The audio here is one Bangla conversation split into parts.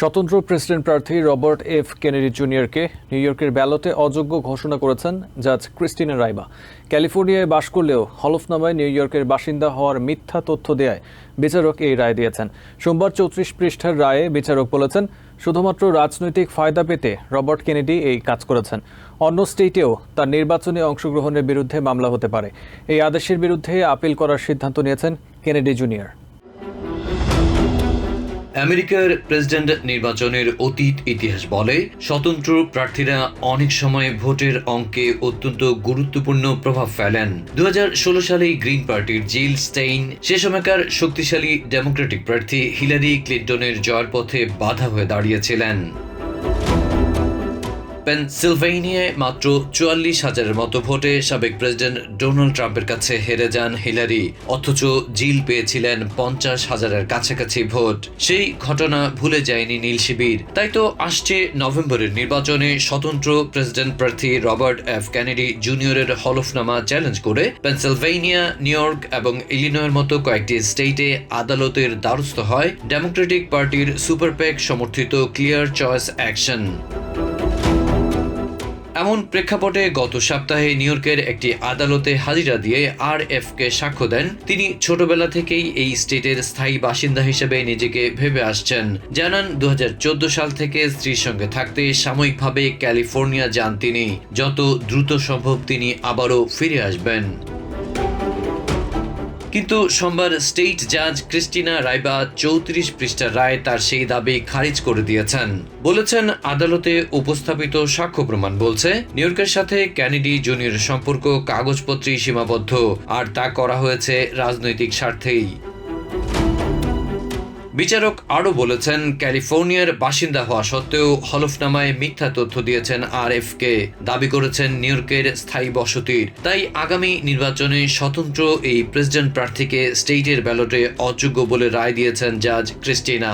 স্বতন্ত্র প্রেসিডেন্ট প্রার্থী রবার্ট এফ. কেনেডি জুনিয়রকে নিউ ইয়র্কের ব্যালটে অযোগ্য ঘোষণা করেছেন জাজ ক্রিস্টিনা রাইবা। ক্যালিফোর্নিয়ায় বাস করলেও হলফনামায় নিউ ইয়র্কের বাসিন্দা হওয়ার মিথ্যা তথ্য দেয় বিচারক এই রায় দিয়েছেন। সোমবার চৌত্রিশ পৃষ্ঠার রায়ে বিচারক বলেছেন, শুধুমাত্র রাজনৈতিক ফায়দা পেতে রবার্ট কেনেডি এই কাজ করেছেন। অন্য স্টেটেও তার নির্বাচনে অংশগ্রহণের বিরুদ্ধে মামলা হতে পারে। এই আদেশের বিরুদ্ধে আপিল করার সিদ্ধান্ত নিয়েছেন কেনেডি জুনিয়র। আমেরিকার প্রেসিডেন্ট নির্বাচনের অতীত ইতিহাস বলে, স্বতন্ত্র প্রার্থীরা অনেক সময় ভোটের অঙ্কে অত্যন্ত গুরুত্বপূর্ণ প্রভাব ফেলেন। দু সালে গ্রিন পার্টির জিল স্টেইন, সে সময়কার শক্তিশালী ডেমোক্রেটিক প্রার্থী হিলারি ক্লিন্টনের জয়ের পথে বাধা হয়ে দাঁড়িয়েছিলেন। পেনসিলভেনিয়ায় মাত্র চুয়াল্লিশ হাজারের মতো ভোটে সাবেক প্রেসিডেন্ট ডোনাল্ড ট্রাম্পের কাছে হেরে যান হিলারি। অথচ জিল পেয়েছিলেন পঞ্চাশ হাজারের কাছাকাছি ভোট। সেই ঘটনা ভুলে যায়নি নীল শিবির। তাই তো আসছে নভেম্বরের নির্বাচনে স্বতন্ত্র প্রেসিডেন্ট প্রার্থী রবার্ট এফ ক্যানেডি জুনিয়রের হলফনামা চ্যালেঞ্জ করে পেনসিলভেনিয়া, নিউ ইয়র্ক এবং ইলিনয়ের মতো কয়েকটি স্টেটে আদালতের দ্বারস্থ হয় ডেমোক্রেটিক পার্টির সুপার প্যাক সমর্থিত ক্লিয়ার চয়েস অ্যাকশন। এমন প্রেক্ষাপটে গত সপ্তাহে নিউ ইয়র্কের একটি আদালতে হাজিরা দিয়ে আর এফ কে সাক্ষ্য দেন। তিনি ছোটবেলা থেকেই এই স্টেটের স্থায়ী বাসিন্দা হিসেবে নিজেকে ভেবে আসছেন। জানান দু হাজার চোদ্দ সাল থেকে স্ত্রীর সঙ্গে থাকতে সাময়িকভাবে ক্যালিফোর্নিয়া যান তিনি। যত দ্রুত সম্ভব তিনি আবারও ফিরে আসবেন। কিন্তু সোমবার স্টেট জাজ ক্রিস্টিনা রাইবা চৌত্রিশ পৃষ্ঠার রায় তার সেই দাবি খারিজ করে দিয়েছেন। বলেছেন, আদালতে উপস্থাপিত সাক্ষ্য প্রমাণ বলছে নিউইয়র্কের সাথে ক্যানেডি জুনিয়র সম্পর্ক কাগজপত্রেই সীমাবদ্ধ, আর তা করা হয়েছে রাজনৈতিক স্বার্থেই। বিচারক আরও বলেছেন, ক্যালিফোর্নিয়ার বাসিন্দা হওয়া সত্ত্বেও হলফনামায় মিথ্যা তথ্য দিয়েছেন আর কে দাবি করেছেন, নিউ ইয়র্কের স্থায়ী বসতির। তাই আগামী নির্বাচনে স্বতন্ত্র এই প্রেসিডেন্ট প্রার্থীকে স্টেটের ব্যালটে অযোগ্য বলে রায় দিয়েছেন জাজ ক্রিস্টিনা।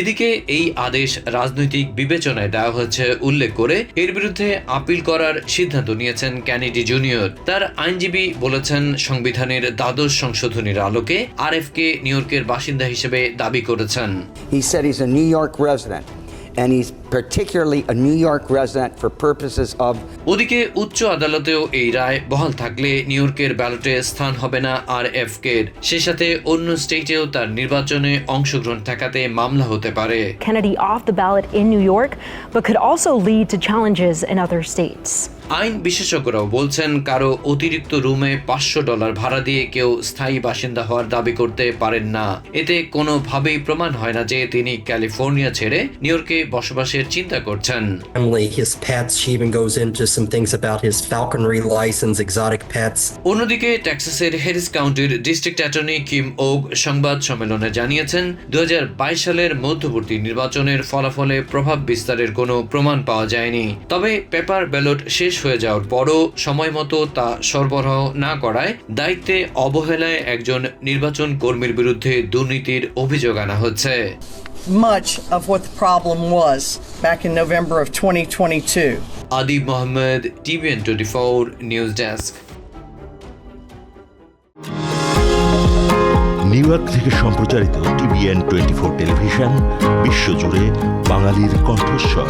এদিকে এই আদেশ রাজনৈতিক বিবেচনায় দেওয়া হয়েছে উল্লেখ করে এর বিরুদ্ধে আপিল করার সিদ্ধান্ত নিয়েছেন ক্যানেডি জুনিয়র। তার আইনজীবী বলেছেন, সংবিধানের দ্বাদশ সংশোধনীর আলোকে আর নিউ ইয়র্কের বাসিন্দা হিসেবে দাবি করেছেন। and he's particularly a New York resident for purposes of ওদিকে উচ্চ আদালতেও এই রায় বহাল থাকলে নিউইয়র্কের ব্যালটে স্থান হবে না আর এফ কের সে সাথে অন্য স্টেটেও তার নির্বাচনে অংশগ্রহণ ঠেকাতে মামলা হতে পারে Kennedy off the ballot in New York, but could also lead to challenges in other states. আইন বিশেষজ্ঞরাও বলছেন কারও অতিরিক্ত রুমে পাঁচশো ডলার ভাড়া দিয়ে কেউ স্থায়ী বাসিন্দা হওয়ার দাবি করতে পারেন না। এতে কোনোভাবেই প্রমাণ হয় না যে তিনি ক্যালিফোর্নিয়া ছেড়ে নিউ ইয়র্কে বসবাসের চিন্তা করছেন. অন্যদিকে টেক্সাসের হ্যারিস কাউন্টির ডিস্ট্রিক্ট অ্যাটর্নি কিম ওগ সংবাদ সম্মেলনে জানিয়েছেন দু হাজার বাইশ সালের মধ্যবর্তী নির্বাচনের ফলাফলে প্রভাব বিস্তারের কোনো প্রমাণ পাওয়া যায়নি। তবে পেপার ব্যালট শেষ হয়ে যাওয়ার পরও সময় মতো তা সরবরাহ না করায় দায়িত্বে অবহেলায় একজন নির্বাচন কর্মীর বিরুদ্ধে দুর্নীতির অভিযোগ আনা হচ্ছে। Much of what the problem was back in November of 2022. Adib Mohammad TVN twenty four news desk New York থেকে সম্প্রচারিত টিভিএন টোয়েন্টি ফোর টেলিভিশন বিশ্বজুড়ে বাঙালির কণ্ঠস্বর।